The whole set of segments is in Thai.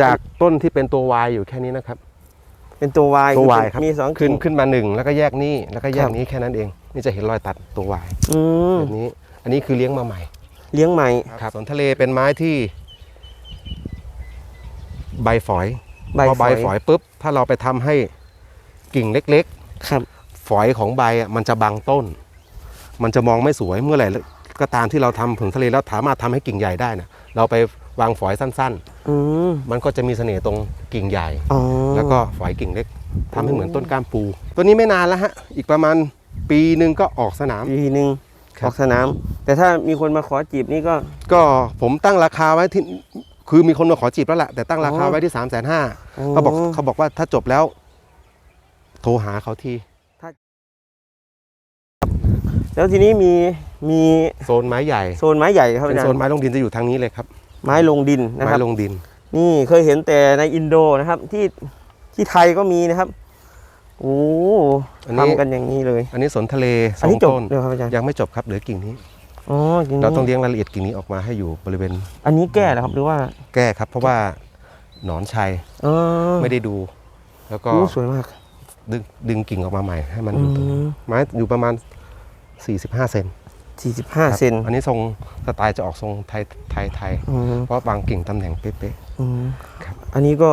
จากต้นที่เป็นตัววายอยู่แค่นี้นะครับ เป็นตัววายตัววายครับมีสองขึ้นกิ่งขึ้นมาหนึ่งแล้วก็แยกนี้แล้วก็แยคกรับนี้แค่นั้นเอง นี่จะเห็นรอยตัดตัววายอืมแบบนี้ อันนี้คือเลี้ยงมาใหม่ เลี้ยงใหม่ครับสนทะเลเป็นไม้ที่ ใบฝอยใบพอฝใบอยฝอยปุ๊บถ้าเราไปทำให้กิ่งเล็กครับๆฝอยของใบอะมันจะบังต้น มันจะมองไม่สวยเมื่อไหร่ก็ตามที่เราทำผึ่งทะเลแล้วสามารถทำให้กิ่งใหญ่ได้นะเราไปวางฝอยสั้น อืมๆมันก็จะมีเสน่ห์ตรงกิ่งใหญ่ อ๋อแล้วก็ฝอยกิ่งเล็กทำให้เหมือนต้นกล้ามปู ตัวนี้ไม่นานแล้วฮะ อีกประมาณปีหนึ่งก็ออกสนามปีหนึ่งครับออกสนาม แต่ถ้ามีคนมาขอจีบนี่ก็ ก็ผมตั้งราคาไว้ที่คือมีคนมาขอจีบแล้วแหละแต่ตั้งราคาอ๋อไว้ที่3ามแสนห้าเขาบอกเขาบอกว่าถ้าจบแล้ว โทรหาเขาทีแล้วทีนี้มีมีโซนไม้ใหญ่ โซนไม้ใหญ่ครับเป็อานจารโซนย์ไม้ลงดินจะอยู่ทางนี้เลยครับ ไม้ลงดินนะคไม้รับลงดิน นี่เคยเห็นแต่ในอินโดนะครับ ที่ที่ไทยก็มีนะครับโอ้อันนี้ทำกันอย่างนี้เลย อันนี้สนทะเลสอันองนี้จบต้นเดี๋ยวครับอาจารย์ยังไม่จบครับเหลือกิ่งนี้อ๋อจริงเราต้องเลี้ยงรายละเอียดกิ่งนี้ออกมาให้อยู่บริเวณ อันนี้แก้แล้วครับหรือว่าแก้ครับ เพราะว่าหนอนชัยอ๋อไม่ได้ดู แล้วก็โอ้สวยมาก ดึงดึงกิ่งออกมาใหม่ให้มันอยู่ตรงอืมไม้อยู่ประมาณ45เซน สี่สิบห้าครับเซนอันนี้ทรงสไตล์จะออกทรงไทยไทยไทยอืมเพราะบางกิ่งตำแหน่งเป๊ะอืมครับอันนี้ก็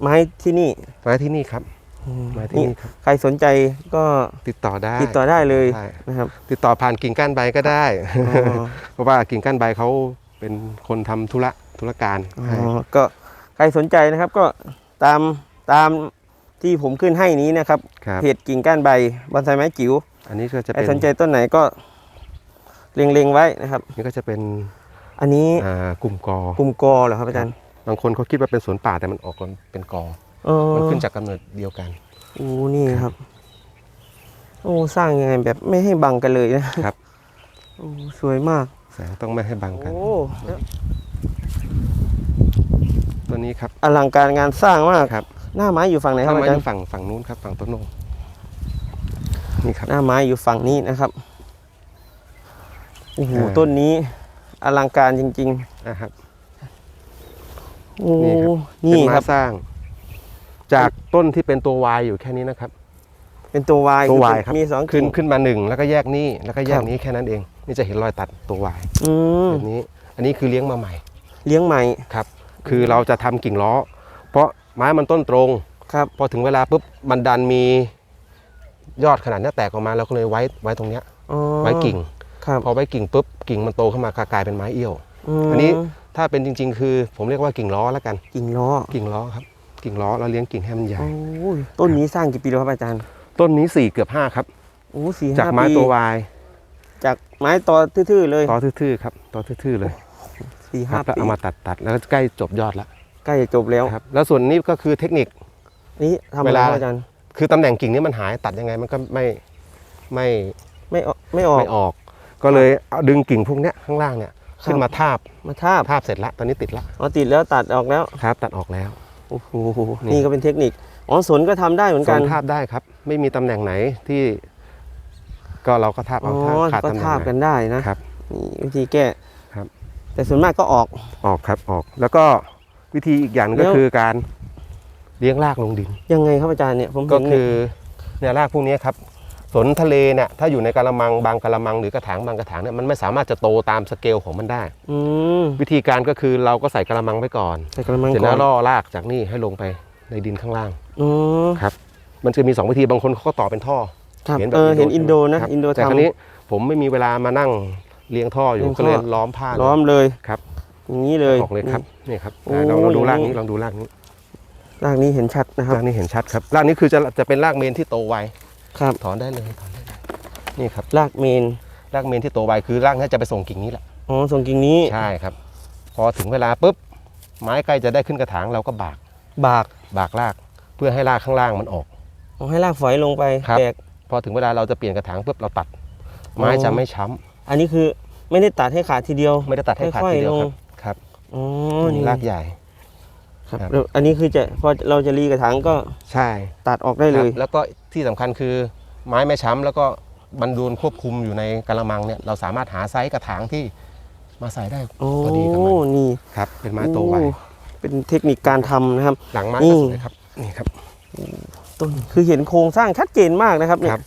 ไม้ที่นี่ๆไม้ที่นี่ครับอืมไม้ที่นี่นี่ครับใครสนใจก็ติดต่อได้ ติดต่อได้เลยได้นะครับติดต่อผ่านกิ่งก้านใบก็ได้อ๋อเพราะว่ากิ่งก้านใบเขาเป็นคนทำธุระธุรการอ๋ให้อก็ใครสนใจนะครับก็ตามตามที่ผมขึ้นให้นี้นะครับครับเพจกิ่งก้านใบบอนไซไม้จิ๋วอันนี้ก็จะใครเป็นสนใจต้นไหนก็ เล็งๆไว้นะครับ นี่ก็จะเป็นอันนี้อ่ากลุ่มกอ กลุ่มกอเหรอครับอาจารย์บางคนเขาคิดว่าเป็นสวนป่าแต่มันออกเป็นกออ๋อมันขึ้นจากกำเนิดเดียวกัน โอ้นี่ครับ โอ้สร้างยังไงแบบไม่ให้บังกันเลยนะครับ โอ้สวยมากแสงต้องไม่ให้บังกัน โอ้ตัวนี้ครับอลังการงานสร้างมากครับ หน้าไม้อยู่ฝั่งไหนคถ้ารับมาอาจารอยู่ย์ฝั่งฝั่งนู้นครับ ฝั่งต้นโนนี่ครับ หน้าไม้อยู่ฝั่งนี้นะครับ โอ้โหอ่าต้นนี้อลังการจริงนะครับๆโอ้นี่ครับเป็นไม้นี่ครับสร้าง จากต้นที่เป็นตัววายอยู่แค่นี้นะครับ เป็นตัววายตัววายครับมีสองขึ้นกิ่งขึ้นมาหนึ่งแล้วก็แยกนี้แล้วก็แยคกรับนี้แค่นั้นเอง นี่จะเห็นรอยตัดตัววายอืมแบบนี้ อันนี้คือเลี้ยงมาใหม่ เลี้ยงใหม่ครับ คือเราจะทำกิ่งล้อ เพราะไม้มันต้นตรงครับพอถึงเวลาปุ๊บมันดันมียอดขนาดเนี้ยแตกออกมาเราก็เลยไว้ไว้ตรงเนี้ยอ๋อไว้กิ่ง ครับพอไว้กิ่งปุ๊บกิ่งมันโตขึ้นมากลายเป็นไม้เอี้ยวมอันนี้ถ้าเป็นจริง ๆ คือผมเรียกว่ากิ่งล้อแล้วกัน กิ่งล้อกิ่งล้อครับ กิ่งล้อเราเลี้ยงกิ่งให้มันใหญ่โอ้ยต้นนี้สร้างกี่ปีแล้วครับอาจารย์ ต้นนี้สี่เกือบห้าครับโอ้สี่จากห้าไม้ปีตัววาย จากไม้ตอทื่อๆเลยตอทื่อๆครับตอทื่อๆเลยสี่คห้ารับแล้วปีเอามาตัดตัดแล้วก็ใกล้จบยอดแล้วใกล้จะจบแล้วครับ แล้วส่วนนี้ก็คือเทคนิค นี่ทำอะไรเวลาครับอาจารย์คือตำแหน่งกิ่งนี้มันหายตัดยังไงมันก็ไม่ไม่ไม่ออกไม่ออกไม่ออก ก็เลยเอาดึงกิ่งพวกเนี้ยข้างล่างเนี่ยครับขึ้นมาทาบมาทาบทาบเสร็จแล้วตอนนี้ติดละเอาติดแล้วตัดออกแล้วครับ ตัดออกแล้วโอ้โหนี่นี่ก็เป็นเทคนิคอ๋อสนก็ทำได้เหมือนสกัอนงทาบได้ครับ ไม่มีตำแหน่งไหนที่ ก็เราก็ทาบอ๋เอาอทาบขาดก็ตำแหน่งทาบไหนกันได้นะครับนี่วิธีแก้ครับ แต่ส่วนมากก็ออกออกครับออก แล้วก็วิธีอีกอย่างหนึ่งก็แล้วคือการเลี้ยงรากลงดิน ยังไงครับอาจารย์เนี่ยผมก็เห็นคือเนี่ยรากพวกนี้ครับ สนทะเลเนี่ยถ้าอยู่ในกระมังบางกระมังหรือกระถางบางกระถางเนี่ยมันไม่สามารถจะโตตามสเกลของมันได้ อืมวิธีการก็คือเราก็ใส่กระมังไว้ก่อน ใส่กระมังเสร็จก่อแล้นวล่อรากจากนี่ให้ลงไปในดินข้างล่างอ๋อครับ มันจะมีสองวิธีบางคนเขาก็ต่อเป็นท่อ ครับเห็นแบบเออเห็นอินโดนะ ครับอินโดแต่ทำครั้นี้ผมไม่มีเวลามานั่งเลี้ยงท่ออยู่เลี้ยงท่อ ก็เลยล้อมผ้าล้อมเลยครับอย่างนี้เลย ออกเลยครับนี่ครับโอ้ลองลองดูอย่างรากนี้นี้ลองดูรากนี้รากนี้เห็นชัดนะครับ รากนี้เห็นชัดครับรากนี้คือจะจะเป็นรากเมนที่โตไว ครับถอนได้เลยถอนได้เลยนี่ครับรากเมนรากเมนที่โตไวคือรากนี้จะไปส่งกิ่งนี้แหละอ๋อส่งกิ่งนี้ใช่ครับ พอถึงเวลาปุ๊บไม้ใกล้จะได้ขึ้นกระถางเราก็บาก บากบากราก เพื่อให้รากข้างล่างมันออกเอาให้รากฝอยลงไปครับแตกพอถึงเวลาเราจะเปลี่ยนกระถางปุ๊บเราตัด ไม้อ๋อจะไม่ช้ำอันนี้คือไม่ได้ตัดให้ขาดทีเดียว ไม่ได้ตัดให้ขาดค่อยๆทีเดียวลคงรับครับอ๋อนี่นี่รากใหญ่ครับครับแล้วอันนี้คือจะพอเราจะรีกระถางก็ใช่ตัดออกได้เลยครับแล้วก็ ที่สำคัญคือไม้ไม่ช้ำแล้วก็มันโดนควบคุมอยู่ในกระมังเนี่ยเราสามารถหาไซส์กระถางที่มาใส่ได้โอ้พอดีกับมันนี่ครับเป็นไม้โตไวโอ้เเป็นเทคนิคการทำนะครับ หลังไม้นี่ก็สวยครับนี่ครับต้นคือเห็นโครงสร้างชัดเจนมากนะครับเนี่ยครับ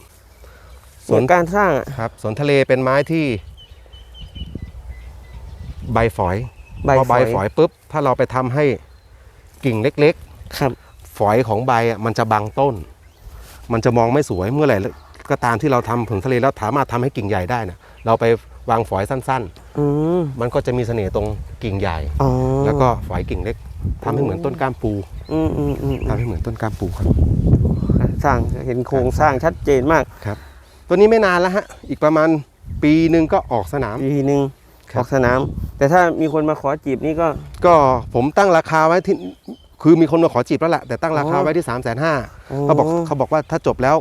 ส่วนการสร้างอะครับสวนทะเลเป็นไม้ที่ ใบฝอยใบพอฝใบอยฝอยปุ๊บถ้าเราไปทำให้กิ่งเล็กครับๆฝอยของใบอะมันจะบังต้น มันจะมองไม่สวยเมื่อไหร่ก็ตามที่เราทำผงทะเลแล้วสามารถทำให้กิ่งใหญ่ได้นะเราไปวางฝอยสั้นอืมๆมันก็จะมีเสน่ห์ตรงกิ่งใหญ่อ๋อแล้วก็ฝอยกิ่งเล็กทำให้เหมือนต้นกล้ามปูอืมอืมอืมทำให้เหมือนต้นกล้ามปูครับสร้างเห็นโครงสร้างชัดเจนมากครับ ตัวนี้ไม่นานแล้วฮะอีกประมาณปีหนึ่งก็ออกสนามทีหนึ่งครับออกสนาม แต่ถ้ามีคนมาขอจีบนี่ก็ ก็ผมตั้งราคาไว้ที่ คือมีคนมาขอจีบแล้วแหละแต่ตั้งราคาอ๋อไว้ที่3ามแสนห้าเขาบอกเขาบอกว่าถ้าจบแล้ว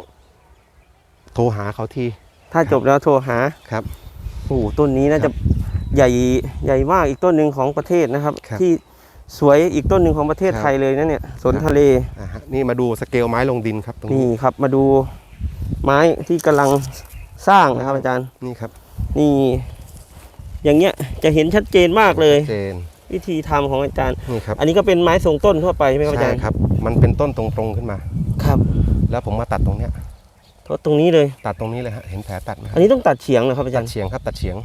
โทรหาเขาที ถ้าจบแล้วโทรหาครับโอ้โหต้นนี้น่าจะใหญ่ใหญ่มากอีกต้นหนึ่งของประเทศนะครับครับที่สวยอีกต้นหนึ่งของประเทศครับไทยเลยนะเนี่ยสนครับทะเลอ่าฮะนี่มาดูสเกลไม้ลงดินครับตรงนี่นี้ครับ มาดูไม้ที่กำลังสร้างนะครับอาจารย์นี่ครับ นี่ อย่างเงี้ยจะเห็นชัดเจนมากเลยเจน วิธีทำของอาจารย์ นี่ครับอันนี้ก็เป็นไม้ทรงต้นทั่วไปใช่ไหมครับอาใช่จารย์ครับ มันเป็นต้นตรงๆขึ้นมา ครับ แล้วผมมาตัดตรงเนี้ยทดตรงนี้เลย ตัดตรงนี้เลยฮะ เห็นแผลตัดไหมคอัรันบนี้ต้องตัดเฉียงเหรอครับอาจาตัรดย์เฉียงครับ ตัดเฉียง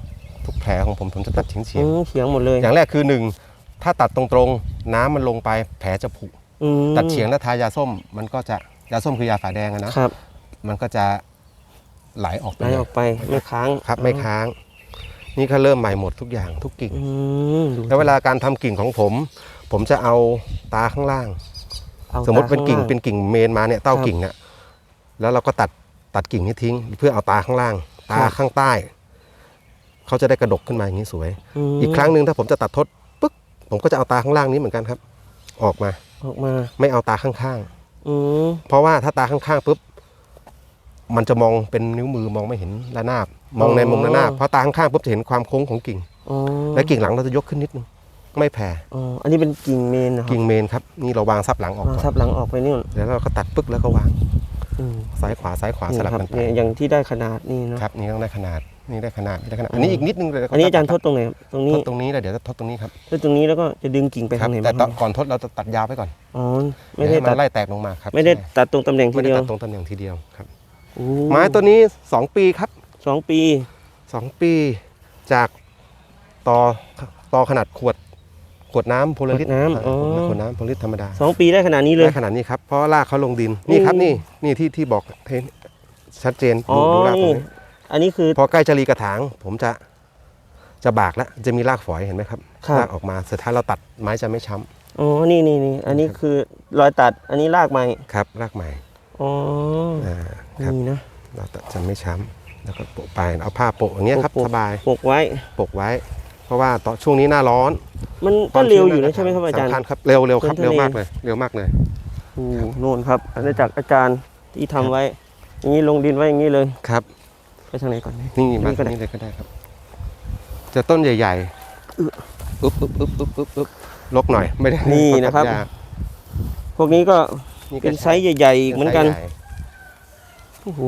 ทุกแผลของผมผมจะตัดเฉียงเฉียอืงมเฉียงหมดเลย อย่างแรกคือหนึ่ง ถ้าตัดตรงๆ น้ำมันลงไป แผลจะผุอืมตัดเฉียงแล้วทายาส้ม มันก็จะ ยาส้มคือยาฝาแดงอะนะครับ มันก็จะไหลออกไปไหลออกไป ไม่ค้าง ครับ ไม่ค้าง นี่ก็เริ่มใหม่หมดทุกอย่างทุกกิ่ง อืมดูแล้วเวลาการทำกิ่งของผม ผมจะเอาตาข้างล่าง อาสมมติเป็นกิ่งตาข้าเป็นกิ่งเมนมาเนี่ยเต้าครับกิ่งเนี่ยแล้วเราก็ตัดตัดกิ่งนี้ทิ้ง เพื่อเอาตาข้างล่าง ตาครับ ข้างใต้ เขาจะได้กระดกขึ้นมาอย่างนี้สวย มอีกครั้งหนึ่งถ้าผมจะตัดทดปึ๊กผมก็จะเอาตาข้างล่างนี้เหมือนกันครับ ออกมาออกมาไม่เอาตาข้างอืมๆ เพราะว่าถ้าตาข้างๆปุ๊บมันจะมองเป็นนิ้วมือมองไม่เห็นระนาบ มองในมุมระนาบเพราะตาข้างๆปุ๊บจะเห็นความโค้งของกิ่ง อ๋อและกิ่งหลังเราจะยกขึ้นนิดนึง ไม่แผ่ อ๋ออันนี้เป็นกิ่งเมนนะครับกิ่งเมนครับ นี่เราวางซับหลังออกวางก่อนทับหลังออกไปนี่นแล้วเราก็ตัดปึ๊กแล้วก็วาง อืมซ้ายขวาซ้ายขวาสลับครักันไปเนี่ยอย่างที่ได้ขนาดนี่เนาะ ครับ นี่ต้องได้ขนาด นี่ได้ขนาด นี่ได้ขนาดอืมอันนี้อีกนิดนึงเลยอันนี้อาจารย์ทดตรงไหนครับตรงทนี้ดตรงนี้แล้วเดี๋ยวจะทดตรงนี้ครับทดตรงนี้แล้วก็จะดึงกิ่งไปครัทางไหนแต่บ้างตอนก่อนทดเราจะตัดยาวไปก่อนอ๋อไม่ได้ให้ตัมัดนไล่แตกลงมาครับไม่ได้ใช่ตัดตรงตำแหน่งทีไม่ได้เดียวตัดตรงตำแหน่งทีเดียวครับ โอ้ไม้ตัวนี้ 2 ปีครับ สองปี2ปีจากต่อต่อขนาดขวดขวดน้ำโพลาริสขวดน้ำอ๋อ ขวดน้ำโพลาริสธรรมดาสองปีได้ขนาดนี้เลย ได้ขนาดนี้ครับเพราะรากเขาลงดินนี่ครับอืมนี่นี่ที่ที่บอกให้ชัดเจนอ๋อดูดูรากตรนี่งนี้ อันนี้คือ พอใกล้จะรีกระถาง ผมจะจะบากแล้วจะมีรากฝอยเห็นไหมครับครับ รากออกมาสุดท้ายเราตัดไม้จะไม่ช้ำอ๋อ นี่นี่นี่ อันนี้คือรอยตัด อันนี้รากใหม่ครับ รากใหม่อ๋อ อ่าครับนี่นะเราตัดจะไม่ช้ำ แล้วก็โปะไปเอาผ้าโปะอย่างเงี้ยครับโปะสบายปกไว้ โปะไว้ เพราะว่าตอนช่วงนี้หน้าร้อนมันก็เร็วอยู่นะใช่ไหมครับอาจารย์สำคัญครับเร็วเร็วครับพื้นทะเลเร็วมากเลยเร็วมากเลยโอ้โน่นครับอันนี้จากอาจารย์ที่ทำไว้ อย่างนี้ลงดินไว้อย่างนี้เลยครับ ไปทางไหนก่อนเนี่ยนี่มานี่ก็ได้นี่เลยก็ได้ครับ จะต้นใหญ่อึๆอึ๊บอึ๊บอึ๊บอึ๊บอึ๊บอึ๊บลกหน่อยไม่ได้นี่นะครับตัดยาพวกนี้ก็นี่ก็เป็นไซส์ใหญ่ๆอีกเหมือนกันไซส์ใหญ่โอ้โห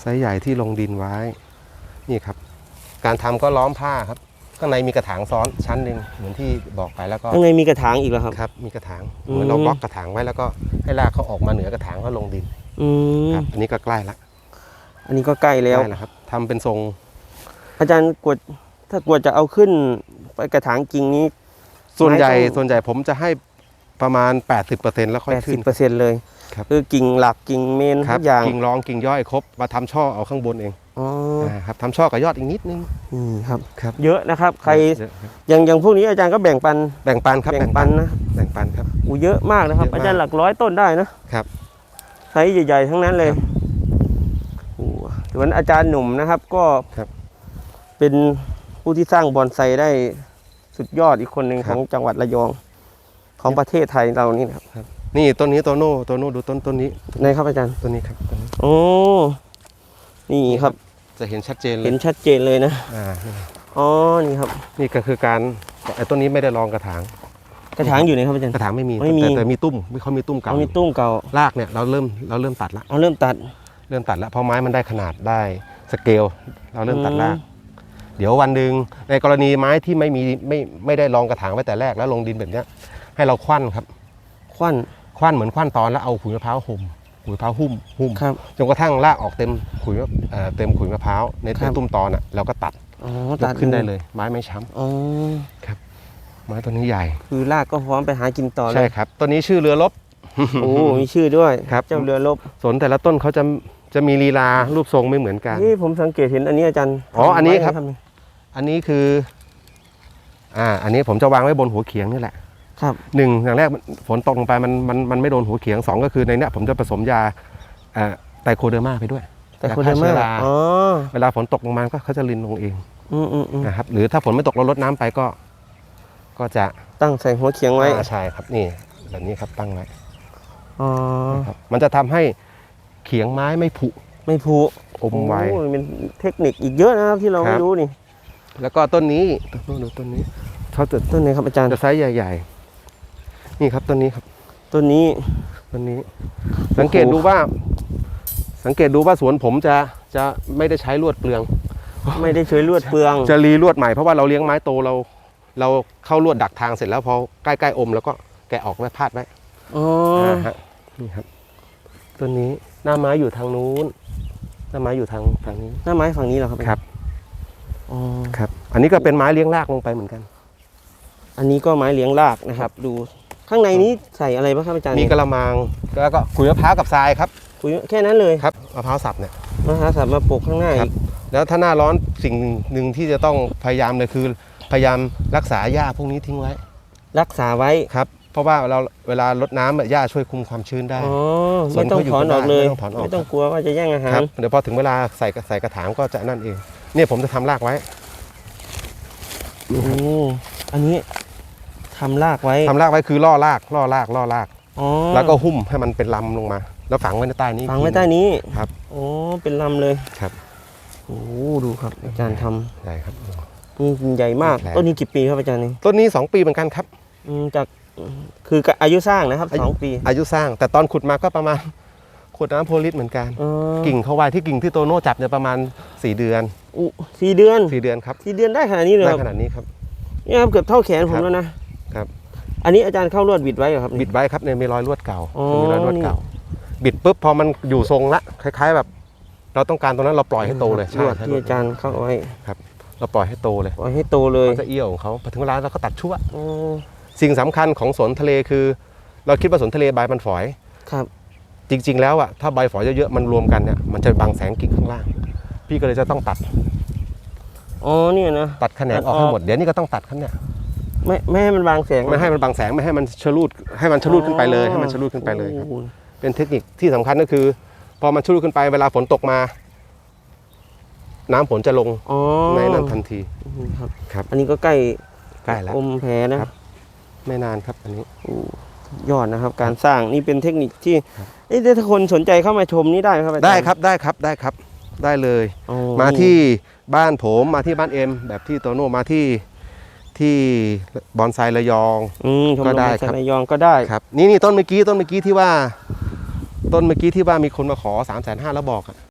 ไซส์ใหญ่ที่ลงดินไว้ นี่ครับ การทำก็ล้อมผ้าครับ ข้างในมีกระถางซ้อนชั้นหนึ่งเหมือนที่บอกไปแล้วก็ข้างในมีกระถางอีกแล้วครับครับ มีกระถางอืมเหมือนเราบล็อกกระถางไว้แล้วก็ให้รากเขาออกมาเหนือกระถางเขาลงดินอืมครับอันนี้ก็ใกล้ละอันนี้ก็ใกล้แล้วใกล้แล้วครับทำเป็นทรง อาจารย์กวดถ้ากวดจะเอาขึ้นไปกระถางจริงนี้ ส่วนใหญ่ไม้ต้องส่วนใหญ่ผมจะให้ ประมาณ 80%แล้วค่อยขึ้น 80%เลยครับ คือกิ่งหลักกิ่งเมนครัทุบกอย่างกิ่งรองกิ่งย่อยครบมาทำช่อเอาข้างบนเองอ๋ออ่าครับทำช่อกับยอดอีกนิดนึงนี่ครับครับ เยอะนะครับ ใครเยอะครับอย่างอย่างพวกนี้อาจารย์ก็แบ่งปันแบ่งปันครับแบ่งปันนะแบ่งปันครับอูเยอะมากนะครับเยอะมากอาจารย์หลักร้อยต้นได้นะครับไซส์ใหญ่ๆทั้งนั้นเลยครับโอ้ส่วนอาจารย์หนุ่มนะครับก็ครับ เป็นผู้ที่สร้างบอนไซได้สุดยอดอีกคนหนึ่งคขรับองจังหวัดระยอง ของประเทศไทยเรานี่นะครับ นี่ต้นนี้โตโน่โตโน่ดูต้นต้นนี้ไหนครับอาจารย์ ต้นนี้ครับต้นนี้โอ้นี่ครับ จะเห็นชัดเจนเลเห็ยนชัดเจนเลยนะอ่านี่อ๋อนี่ครับ นี่ก็คือการไอ้ต้นนี้ไม่ได้รองกระถาง กระถางอยู่ไหนครับอาจารย์กระถางไม่มีไม่มีแต่แต่มีตุ้มเขามีตุ้มเก่าเอามีตุ้มเก่ารากเนี่ยเราเริ่มเราเริ่มตัดละเอาเริ่มตัด เริ่มตัดแล้วเพราะไม้มันได้ขนาดได้สเกล เราเริ่มตัดรากเดี๋ยววันหนึ่งในกรณีไม้ที่ไม่มีไม่ไม่ได้รองกระถางไว้แต่แรกแล้วลงดินแบบเนี้ย ให้เราควันครับ ควันควันเหมือนควันตอนแล้วเอาขุยมะพร้าวห่มขุยมะพร้าวหุ้มหุ้มครับ จนกระทั่งรากออกเต็มขุยมะเอ่อเต็มขุยมะพร้าวในครับ ตุ้มตอนอะเราก็ตัดอ๋อยกขึ้นได้เลย ไม้ไม่ช้อ๋อำไม้ตัวนี้ใหญ่คือรากก็พร้อมไปหากินต่อเลใช่ยครับตัวนี้ชื่อเรือลบ โอ้มีชื่อด้วยครับ เจ้าเรือลบสนแต่ละต้นเขาจะจะมีลีลารูปทรงไม่เหมือนกัน นี่ผมสังเกตเห็นอันนี้อาจารย์อ๋ออันนี้ครับ ทำไว้อันนี้คือ อ่า อันนี้ผมจะวางไว้บนหัวเขียงนี่แหละ ครับหนึ่งอย่างแรกฝนตกลงไปมันมันมันไม่โดนหัวเขียงสองก็คือในเนี้ยผมจะผสมยาเอ่อไตโคเดอร์มาไปด้วยแต่คนเดิมมากยาฆ่าเชื้อราอ๋อเวลาฝนตกลงมาก็เขาจะรินลงเองอืมอืมอืมนะครับหรือถ้าฝนไม่ตกเราลดน้ำไปก็ ก็จะตั้งใส่หัวเคียงไว้อ่าใช่ครับนี่แบบนี้ครับตั้งไว้อ๋อนะครับมันจะทำให้เขียงไม้ไม่ผุไม่ผูอมไวโอ้เป็นเทคนิคอีกเยอะนะครับที่เราครัไม่บรู้นี่ แล้วก็ต้นนี้ต้นนู้นดูต้นนี้เขาจะต้นไหนครับอาจารย์จะไซส์ใหญ่ ๆ นี่ครับต้นนี้ครับต้นนี้ต้นนี้ สังเกตดูว่า สังเกตดูว่าสวนผมจะจะไม่ได้ใช้ลวดเปลือง ไม่ได้ช่วยลวดเปลือง จะรีลวดใหม่เพราะว่าเราเลี้ยงไม้โตเรา เราเข้าลวดดักทางเสร็จแล้วพอใกล้ๆอมแล้วก็แกะออกไว้พาดไว้อ๋อาฮะนี่ครับต้นนี้หน้าไม้อยู่ทางนู้น หน้าไม้อยู่ทางทางนี้ หน้าไม้ฝั่งนี้เหรอครับครับอ๋อครับ อันนี้ก็เป็นไม้เลี้ยงรากลงไปเหมือนกัน อันนี้ก็ไม้เลี้ยงรากนะครับ ดู ข้างในนี้ใส่อะไรบ้างครับอาจารย์มีกระมังแล้วก็ขุยมะพร้าวกับทรายครับคุยแค่นั้นเลยครับมะพร้าวสับเนี่ยมหาสัตว์มาปลูกข้างหน้าครัอีบกแล้วถ้าหน้าร้อนสิ่งหนึ่งที่จะต้องพยายามเลยคือ พยายามรักษาหญ้าพวกนี้ทิ้งไว้ รักษาไว้ครับเพราะว่าเราเวลารดน้ำอะหญ้าช่วยคุมความชื้นได้อ๋อส่วนไม่ต้องเขาอยู่ถอนออกเลยไม่ต้องถอนออกไม่ต้องกลัวว่าจะแย่งอาหาครรับเดี๋ยวพอถึงเวลาใส่ใส่กระถางก็จะนั่นเอง เนี่ยผมจะทำรากไว้โอ้อันนี้ ทำรากไว้ทำรากไว้คือล่อรากล่อรากล่อราก อ๋อแล้วก็หุ้มให้มันเป็นลำลงมา แล้วฝังไว้ในใต้นี้ฝังไว้ใต้นี้ครับโอ้เป็นลำเลยครับโอ้ดูครับ อาจารย์ทำใช่ครับนี่ใหญ่มากแผลต้นนี้กี่ปีครับอาจารย์นี่ต้นนี้ 2 ปีเหมือนกันครับ อืมจากคืออายุสร้างนะครับอายุ สองปีอายุสร้าง แต่ตอนขุดมาก็ประมาณขุดน้ำโพลิสเหมือนกันอ๋อกิ่งเขาไว้ที่กิ่งที่โตโน่จับเนี่ยประมาณ 4 เดือน อุสี่เดือน4 เดือนครับสี่เดือนได้ขนาดนี้เลยได้ครับขนาดนี้ครับนี่ครับเกือบเท่าแขนผมครับแล้วนะครับ อันนี้อาจารย์เข้าลวดบิดไว้เหรอครับนี่บิดไว้ครับเนี่ยมีรอยลวดเก่าอ๋อมีรอยลวดเก่า บิดปุ๊บพอมันอยู่ทรงละคล้ายๆแบบ เราต้องการตรงนั้นเราปล่อยให้โตเลยลวดใช่ที่อาจารย์เข้าไว้เราปล่อยให้โตเลยปล่อยให้โตเลยมันจะเอี้ยวของเขาพอถึงเวลาเราก็ตัดชั่วอ๋อสิ่งสำคัญของสวนทะเลคือ เราคิดว่าสวนทะเลใบมันฝอยครับ จริง ๆ แล้วอะถ้าใบฝอยเยอะๆมันรวมกันเนี่ยมันจะบังแสงกิ่งข้างล่าง พี่ก็เลยจะต้องตัดอ๋อเนี่ยนะตัดแขนงออกให้หมดเดี๋ยวนี้ก็ต้องตัดครับเนี่ย ไม่ไม่ให้มันบางแสงไม่ให้มันบังแสงไม่ให้มันชะลูดให้มันชะลูดขึ้นไปเลยให้มันชะลูดขึ้นไปเลยครับ โอ้เป็นเทคนิคที่สำคัญก็คือ พอมันชะลูดขึ้นไปเวลาฝนตกมา น้ำฝนจะลงอ๋อในนั้นทันที ครับ ครับ อันนี้ก็ใกล้ใกล้แล้ว อมแผลนะ ครับ ไม่นานครับ อันนี้ โอ้ยอดนะครับ การสร้างนี่เป็นเทคนิคที่ครับเอ๊ะถ้าคนสนใจเข้ามาชมนี่ได้ไหมครับอาจารย์ได้ครับได้ครับได้ครับ ได้เลย โอ้มาที่บ้านผมมาที่บ้านเอ็มแบบที่โตโน่มาที่ ที่บอนไซระยองอืมชมก็รมได้ไม้ครับระยองก็ได้ครับนี่นี่ต้นเมื่อกี้ต้นเมื่อกี้ที่ว่า ต้นเมื่อกี้ที่ว่ามีคนมาขอ3ามแสนห้าแล้วบอกอะ